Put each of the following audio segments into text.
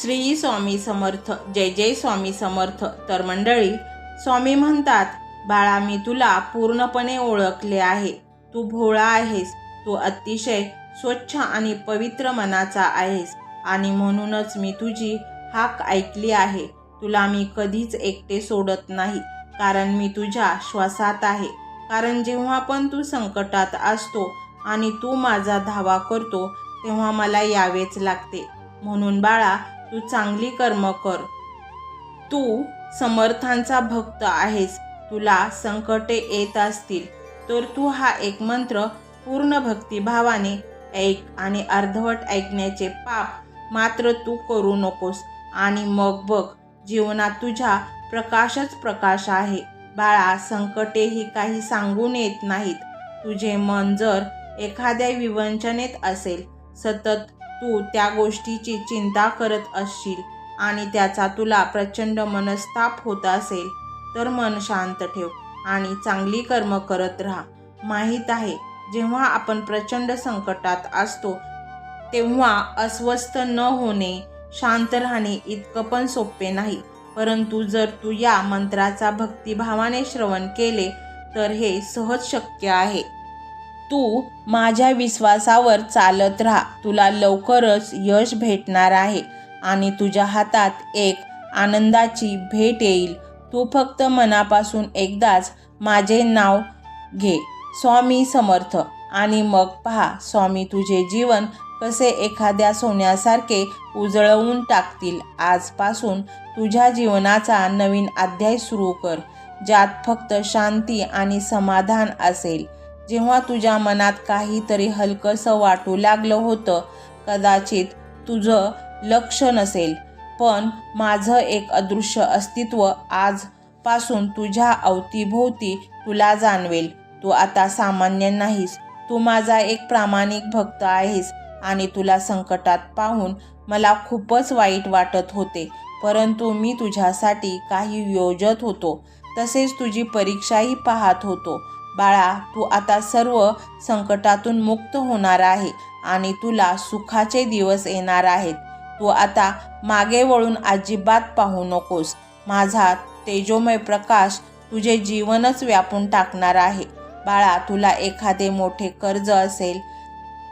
श्री स्वामी समर्थ जय जय स्वामी समर्थ. तर मंडळी स्वामी म्हणतात बाळा मी तुला पूर्णपणे ओळखले आहे. तू भोळा आहेस. तू अतिशय स्वच्छ आणि पवित्र मनाचा आहेस. आणि म्हणूनच मी तुझी हाक ऐकली आहे. तुला मी कधीच एकटे सोडत नाही. कारण मी तुझ्या श्वासात आहे. कारण जेव्हा पण तू संकटात असतो आणि तू माझा धावा करतो तेव्हा मला यावेच लागते. म्हणून बाळा तू चांगली कर्म कर. तू समर्थांचा भक्त आहेस. तुला संकटे येत असतील तर तू हा एक मंत्र पूर्ण भक्तिभावाने ऐक आणि अर्धवट ऐकण्याचे पाप मात्र तू करू नकोस. आणि मग बघ जीवनात तुझ्या प्रकाशच प्रकाश आहे. बाळा संकटेही काही सांगून येत नाहीत. तुझे मन जर एखाद्या विवंचनेत असेल सतत तू त्या गोष्टीची चिंता करत असशील आणि त्याचा तुला प्रचंड मनस्ताप होत असेल तर मन शांत ठेव आणि चांगली कर्म करत राहा. माहीत आहे जेव्हा आपण प्रचंड संकटात असतो तेव्हा अस्वस्थ न होणे शांत राहणे इतकं पण सोपे नाही. परंतु जर तू या मंत्राचा भक्तिभावाने श्रवण केले तर हे सहज शक्य आहे. तू माझ्या विश्वासावर चालत राहा. तुला लवकरच यश भेटणार आहे आणि तुझ्या हातात एक आनंदाची भेट येईल. तू फक्त मनापासून एकदाच माझे नाव घे स्वामी समर्थ. आणि मग पहा स्वामी तुझे जीवन कसे एखाद्या सोन्यासारखे उजळवून टाकतील. आजपासून तुझ्या जीवनाचा नवीन अध्याय सुरू कर ज्यात फक्त शांती आणि समाधान असेल. जेव्हा तुझ्या मनात काहीतरी हलकंसं वाटू लागलं होतं कदाचित तुझं लक्ष नसेल. पण माझं एक अदृश्य अस्तित्व आजपासून तुझ्या अवतीभोवती तुला जाणवेल. तू आता सामान्य नाहीस. तू माझा एक प्रामाणिक भक्त आहेस आणि तुला संकटात पाहून मला खूपच वाईट वाटत होते. परंतु मी तुझ्यासाठी काही योजत होतो. तसेच तुझी परीक्षाही पाहत होतो. बाळा तू आता सर्व संकटातून मुक्त होणार आहे आणि तुला सुखाचे दिवस येणार आहेत. तू आता मागे वळून अजिबात पाहू नकोस. माझा तेजोमय प्रकाश तुझे जीवनच व्यापून टाकणार आहे. बाळा तुला एखादे मोठे कर्ज असेल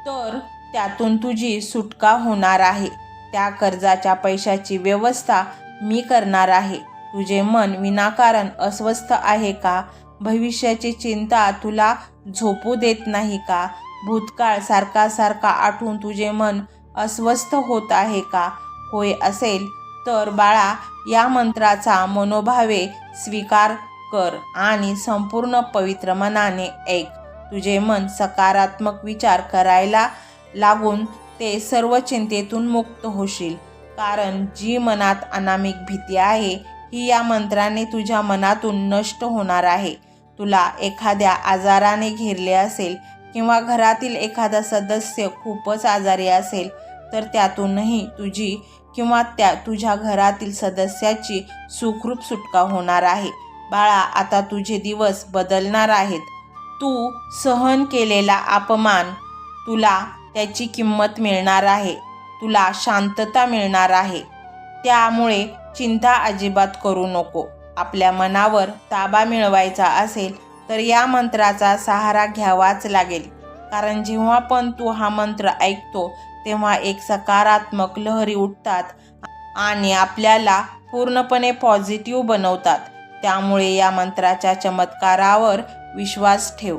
तर त्यातून तुझी सुटका होणार आहे. त्या कर्जाच्या पैशाची व्यवस्था मी करणार आहे. तुझे मन विनाकारण अस्वस्थ आहे का? भविष्याची चिंता तुला झोपू देत नाही का? भूतकाळ सारखा सारखा आठवून तुझे मन अस्वस्थ होत आहे का? होय असेल. तर बाळा या मंत्राचा मनोभावे स्वीकार कर आणि संपूर्ण पवित्र मनाने ऐक. तुझे मन सकारात्मक विचार करायला लागून ते सर्व चिंतेतून मुक्त होशील. कारण जी मनात अनामिक भीती आहे ही या मंत्राने तुझ्या मनातून नष्ट होणार आहे. तुला एखाद्या आजाराने घेरले असेल किंवा घरातील एखादा सदस्य खूपच आजारी असेल तर त्यातूनही तुझी किंवा त्या तुझ्या घरातील सदस्याची सुखरूप सुटका होणार आहे. बाळा आता तुझे दिवस बदलणार आहेत. तू सहन केलेला अपमान तुला त्याची किंमत मिळणार आहे. तुला शांतता मिळणार आहे. त्यामुळे चिंता अजिबात करू नको. आपल्या मनावर ताबा मिळवायचा असेल तर या मंत्राचा सहारा घ्यावाच लागेल. कारण जेव्हा पण तू हा मंत्र ऐकतो तेव्हा एक सकारात्मक लहरी उठतात आणि आपल्याला पूर्णपणे पॉझिटिव्ह बनवतात. त्यामुळे या मंत्राच्या चमत्कारावर विश्वास ठेव.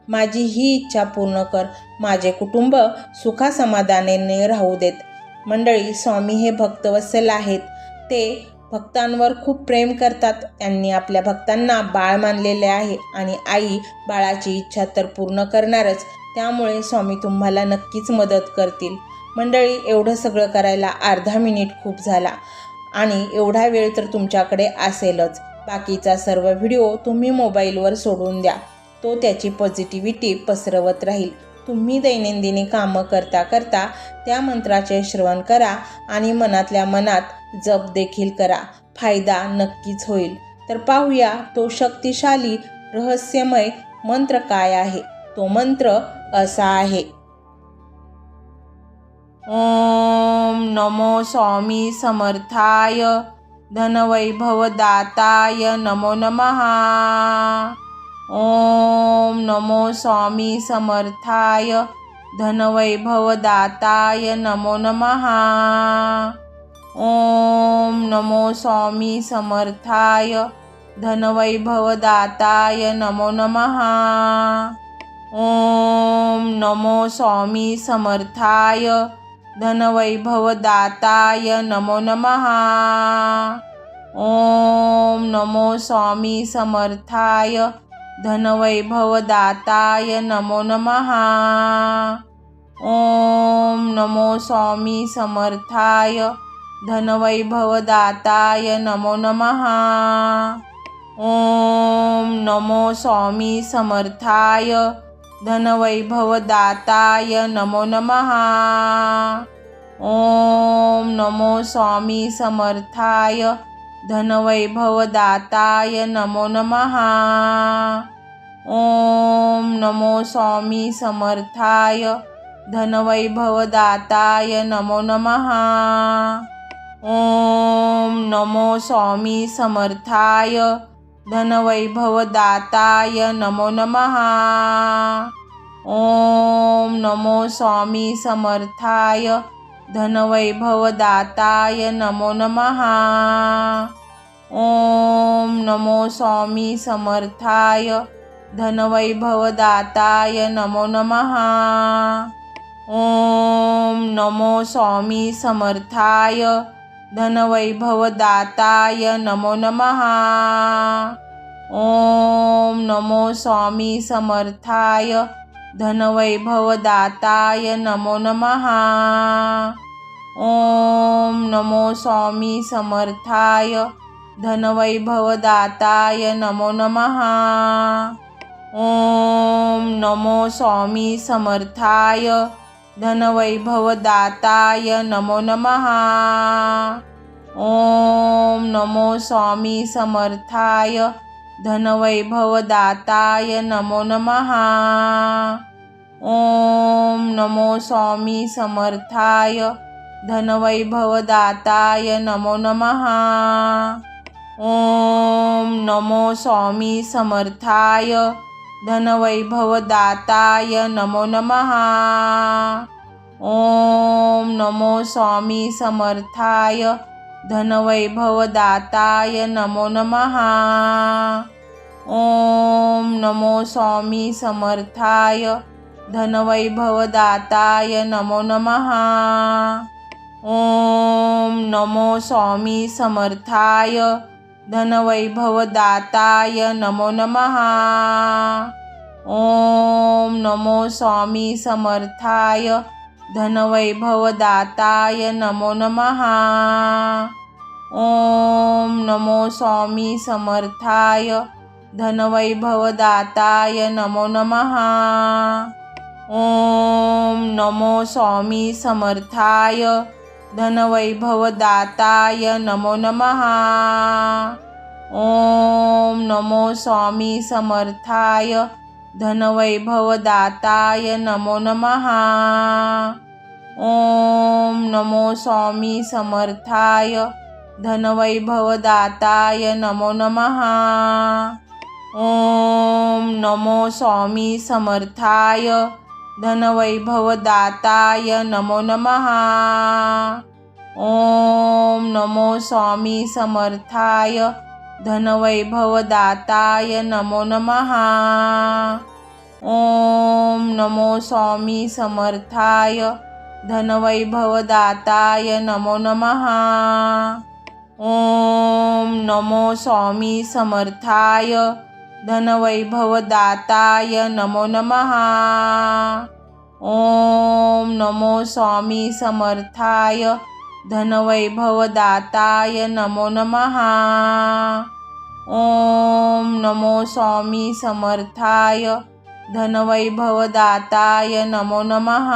माझी ही इच्छा पूर्ण कर. माझे कुटुंब सुखासमाधानाने राहू देत. मंडळी स्वामी हे भक्तवत्सल आहेत. ते भक्तांवर खूप प्रेम करतात. त्यांनी आपल्या भक्तांना बाळ मानलेले आहे आणि आई बाळाची इच्छा तर पूर्ण करणारच. त्यामुळे स्वामी तुम्हाला नक्कीच मदत करतील. मंडळी एवढं सगळं करायला अर्धा मिनिट खूप झाला आणि एवढा वेळ तर तुमच्याकडे असेलच. बाकीचा सर्व व्हिडिओ तुम्ही मोबाईलवर सोडून द्या. तो त्याची पॉझिटिव्हिटी पसरवत राहील. तुम्ही दैनंदिनी कामं करता करता त्या मंत्राचे श्रवण करा आणि मनातल्या मनात जप देखील करा. फायदा नक्कीच होईल. तर पाहूया तो शक्तिशाली रहस्यमय मंत्र काय आहे? तो मंत्र असा आहे. ओम नमो स्वामी समर्थाय. धनवैभवदाताय. नमो नमः. ओम नमो स्वामी समर्थाय धनवैभवदाताय नमो नमः। ओम नमो स्वामी समर्थाय धनवैभवदाताय नमो नमः। ओम नमो स्वामी समर्थाय धनवैभवदाताय नमो नमः। ओम नमो स्वामी समर्थाय धनवैभवदाताय नमो नमः। ॐ नमो स्वामी समर्थाय धनवैभवदाताय नमो नमः। ॐ नमो स्वामी समर्थाय धनवैभवदाताय नमो नमः। ॐ नमो स्वामी समर्थाय धनवैभवदाताय नमो नमः। ॐ नमो स्वामी समर्थाय धनवैभवदाताय नमो नमः। ॐ नमो स्वामी समर्थाय धनवैभवदाताय नमो नमः। ॐ नमो स्वामी समर्थाय धनवैभवदाताय नमो नमः। ओम नमो स्वामी समर्थाय धनवैभवदाताय नमो नमः। ओम नमो स्वामी समर्थाय धनवैभवदाताय नमो नमः। ओम नमो स्वामी समर्थाय धनवैभवदाताय नमो नमः। ओम नमो स्वामी समर्थाय धनवैभवदाताय नमो नमः। ओम नमो स्वामी समर्थाय धनवैभवदाताय नमो नमः। ओम नमो स्वामी समर्थाय धनवैभवदाताय नमो नमः। ओम नमो स्वामी समर्थाय धनवैभवदाताय नमो नमः। ओम नमो स्वामी समर्थाय धनवैभवदाताय नमो नमः। ओम नमो स्वामी समर्थाय धनवैभवदाताय नमो नमः। ओम नमो स्वामी समर्थाय धनवैभवदाताय नमो नमः। ओम नमो स्वामी समर्थाय धनवैभवदाताय नमो नमः। ओम नमो स्वामी समर्थाय धनवैभवदाताय नमो नमः। ओम नमो स्वामी समर्थाय धनवैभवदाताय नमो नमः। ओम नमो स्वामी समर्थाय धनवैभवदाताय नमो नमः। ओम नमो स्वामी समर्थाय धनवैभवदाताय नमो नमः। ओम नमो स्वामी समर्थाय धनवैभवदाताय नमो नमः। ओम नमो स्वामी समर्थाय धनवैभवदाताय नमो नमः। ओम नमो स्वामी समर्थाय धनवैभवदाताय नमो नमः। ओम नमो स्वामी समर्थाय धनवैभवदाताय नमो नमः। ओम नमो स्वामी समर्थाय धनवैभवदाताय नमो नमः। ओम नमो स्वामी समर्थाय धनवैभवदाताय नमो नमः। ओम नमो स्वामी समर्थाय धनवैभवदाताय नमो नमः।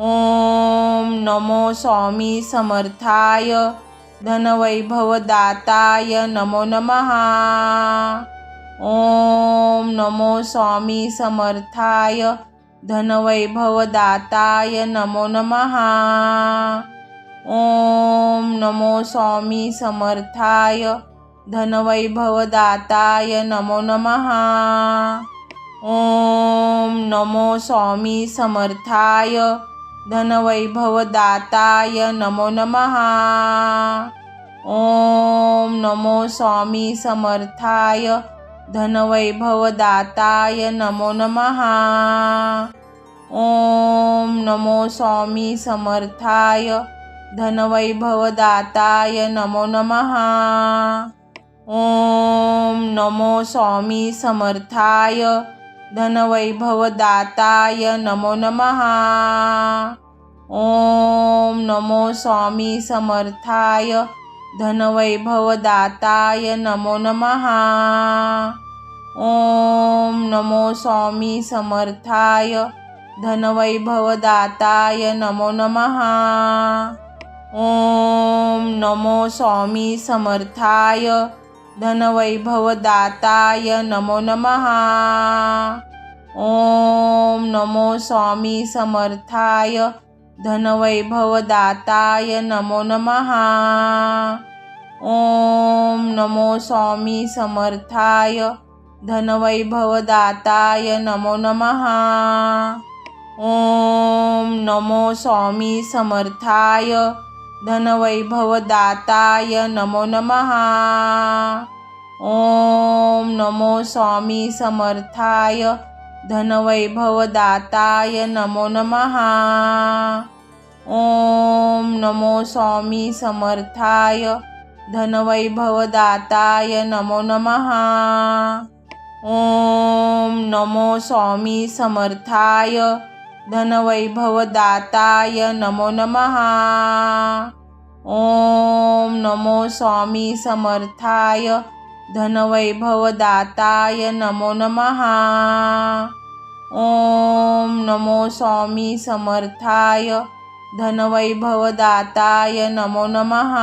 ओम नमो स्वामी समर्थाय धनवैभवदाताय नमो नमः। ओम नमो स्वामी समर्थाय धनवैभवदाताय नमो नमः। ओम नमो स्वामी समर्थाय धनवैभवदाताय नमो नमः। ओम नमो स्वामी समर्थाय धनवैभवदाताय नमो नमः। ॐ नमो स्वामी समर्थाय धनवैभवदाताय नमो नमः। ॐ नमो स्वामी समर्थाय धनवैभवदाताय नमो नमः। ॐ नमो स्वामी समर्थाय धनवैभवदाताय नमो नमः। ॐ नमो स्वामी समर्थाय धनवैभवदाताय नमो नमः। ॐ नमो स्वामी समर्थाय धनवैभवदाताय नमो नमः। ॐ नमो स्वामी समर्थाय धनवैभवदाताय नमो नमः। ओम नमो स्वामी समर्थाय धनवैभवदाताय नमो नमः। ओम नमो स्वामी समर्थाय धनवैभवदाताय नमो नमः। ओम नमो स्वामी समर्थाय धनवैभवदाताय नमो नमः। ॐ नमो स्वामी समर्थाय धनवैभवदाताय नमो नमः। ॐ नमो स्वामी समर्थाय धनवैभवदाताय नमो नमः। ॐ नमो स्वामी समर्थाय धनवैभवदाताय नमो नमः। ॐ नमो स्वामी समर्थाय धनवैभवदाताय नमो नमः। ॐ नमो स्वामी समर्थाय धनवैभवदाताय नमो नमः।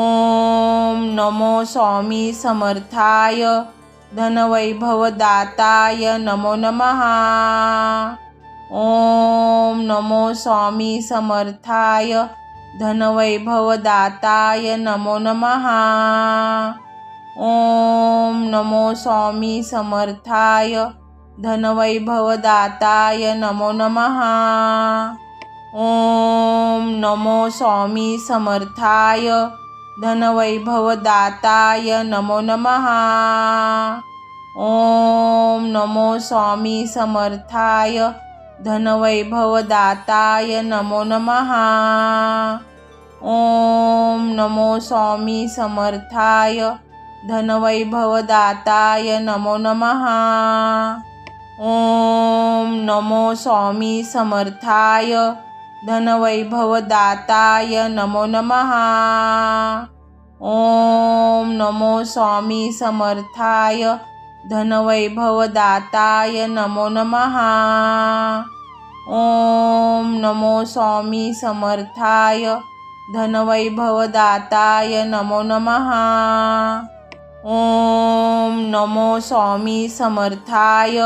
ॐ नमो स्वामी समर्थाय धनवैभवदाताय नमो नमः। ॐ नमो स्वामी समर्थाय धनवैभवदाताय नमो नमः। ॐ नमो स्वामी समर्थाय धनवैभवदाताय नमो नमः। ॐ नमो स्वामी समर्थाय धनवैभवदाताय नमो नमः। ओम नमो स्वामी समर्थाय धनवैभवदाताय नमो नमः। ओम नमो स्वामी समर्थाय धनवैभवदाताय नमो नमः। ओम नमो स्वामी समर्थाय धनवैभवदाताय नमो नमः। ॐ नमो स्वामी समर्थाय धनवैभवदाताय नमो नमः। ॐ नमो स्वामी समर्थाय धनवैभवदाताय नमो नमः। ॐ नमो स्वामी समर्थाय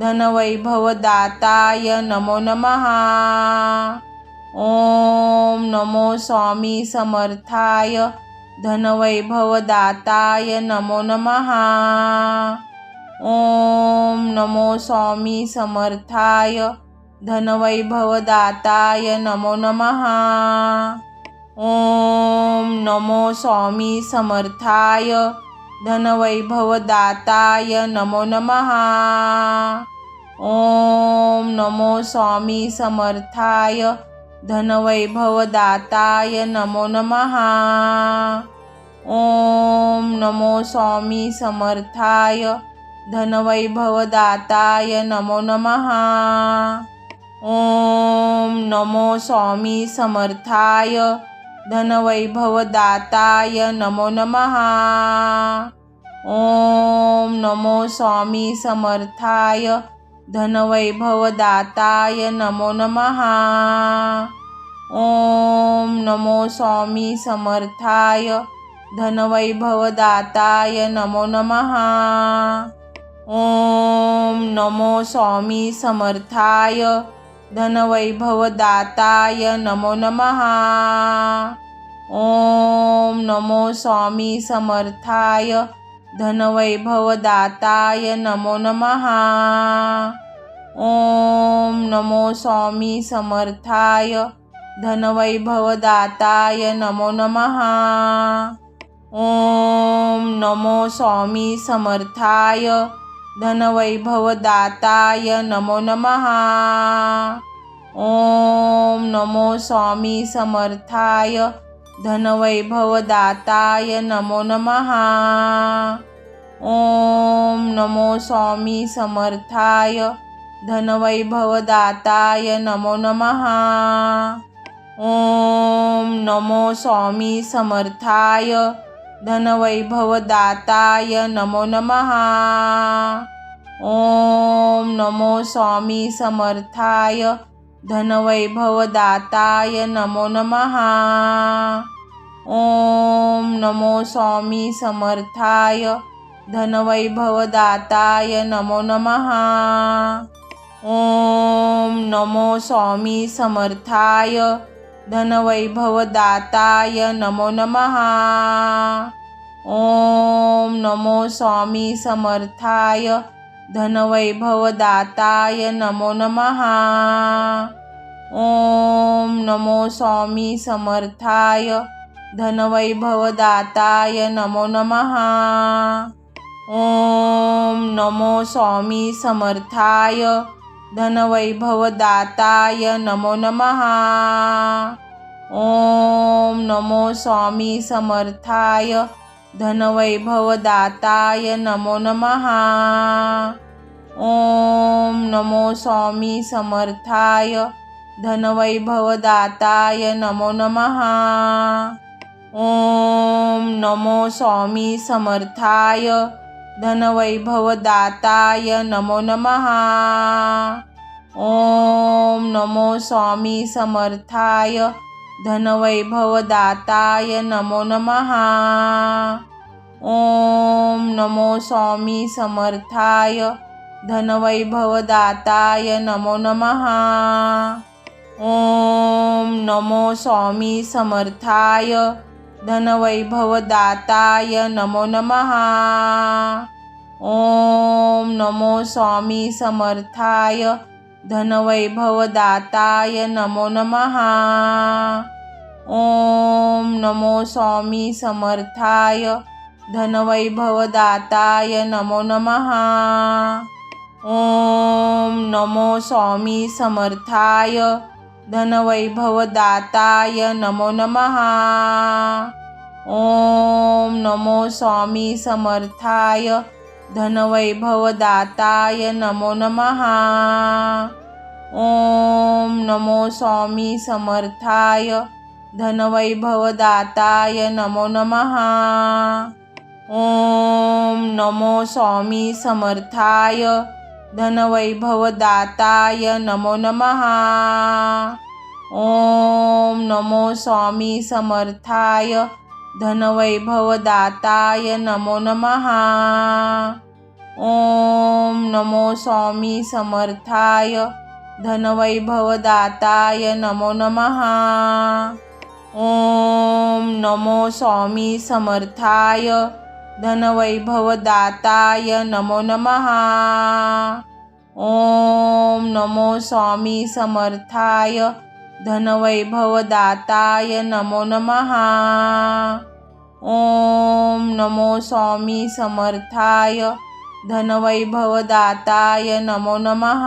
धनवैभवदाताय नमो नमः। ओम नमो स्वामी समर्थाय धनवैभवदाताय नमो नमः। ओम नमो स्वामी समर्थाय धनवैभवदाताय नमो नमः। ओम नमो स्वामी समर्थाय धनवैभवदाताय नमो नमः। ॐ नमो स्वामी समर्थाय धनवैभवदाताय नमो नमः। ॐ नमो स्वामी समर्थाय धनवैभवदाताय नमो नमः। ॐ नमो स्वामी समर्थाय धनवैभवदाताय नमो नमः। ॐ नमो स्वामी समर्थाय धनवैभवदाताय नमो नमः। ॐ नमो स्वामी समर्थाय धनवैभवदाताय नमो नमः। ॐ नमो स्वामी समर्थाय धनवैभवदाताय नमो नमः। ॐ नमो स्वामी समर्थाय धनवैभवदाताय नमो नमः। ॐ नमो स्वामी समर्थाय धनवैभवदाताय नमो नमः। ॐ नमो स्वामी समर्थाय धनवैभवदाताय नमो नमः। ॐ नमो स्वामी समर्थाय धनवैभवदाताय नमो नमः। ॐ नमो स्वामी समर्थाय धनवैभवदाताय नमो नमः। ॐ नमो स्वामी समर्थाय धनवैभवदाताय नमो नमः। ॐ नमो स्वामी समर्थाय धनवैभवदाताय नमो नमः। ॐ नमो स्वामी समर्थाय धनवैभवदाताय नमो नमः। ॐ नमो स्वामी समर्थाय धनवैभवदाताय नमो नमः। ॐ नमो स्वामी समर्थाय धनवैभवदाताय नमो नमः। ॐ नमो स्वामी समर्थाय धनवैभवदाताय नमो नमः। ॐ नमो स्वामी समर्थाय धनवैभवदाताय नमो नमः। ॐ नमो स्वामी समर्थाय धनवैभवदाताय नमो नमः। ॐ नमो स्वामी समर्थाय धनवैभवदाताय नमो नमः। ॐ नमो स्वामी समर्थाय धनवैभवदाताय नमो नमः। ॐ नमो स्वामी समर्थाय धनवैभवदाताय नमो नमः। ॐ नमो स्वामी समर्थाय धनवैभवदाताय नमो नमः। ॐ नमो स्वामी समर्थाय धनवैभवदाताय नमो नमः। ॐ नमो स्वामी समर्थाय धनवैभवदाताय नमो नमः। ॐ नमो स्वामी समर्थाय धनवैभवदाताय नमो नमः। ॐ नमो स्वामी समर्थाय धनवैभवदाताय नमो नमः। ॐ नमो स्वामी समर्थाय धनवैभवदाताय नमो नमः। ॐ नमो स्वामी समर्थाय धनवैभवदाताय नमो नमः। ॐ नमो स्वामी समर्थाय धनवैभवदाताय नमो नमः। ॐ नमो स्वामी समर्थाय धनवैभवदाताय नमो नमः। ॐ नमो स्वामी समर्थाय धनवैभवदाताय नमो नमः। ॐ नमो स्वामी समर्थाय धनवैभवदाताय नमो नमः। ॐ नमो स्वामी समर्थाय धनवैभवदाताय नमो नमः। ॐ नमो स्वामी समर्थाय धनवैभवदाताय नमो नमः।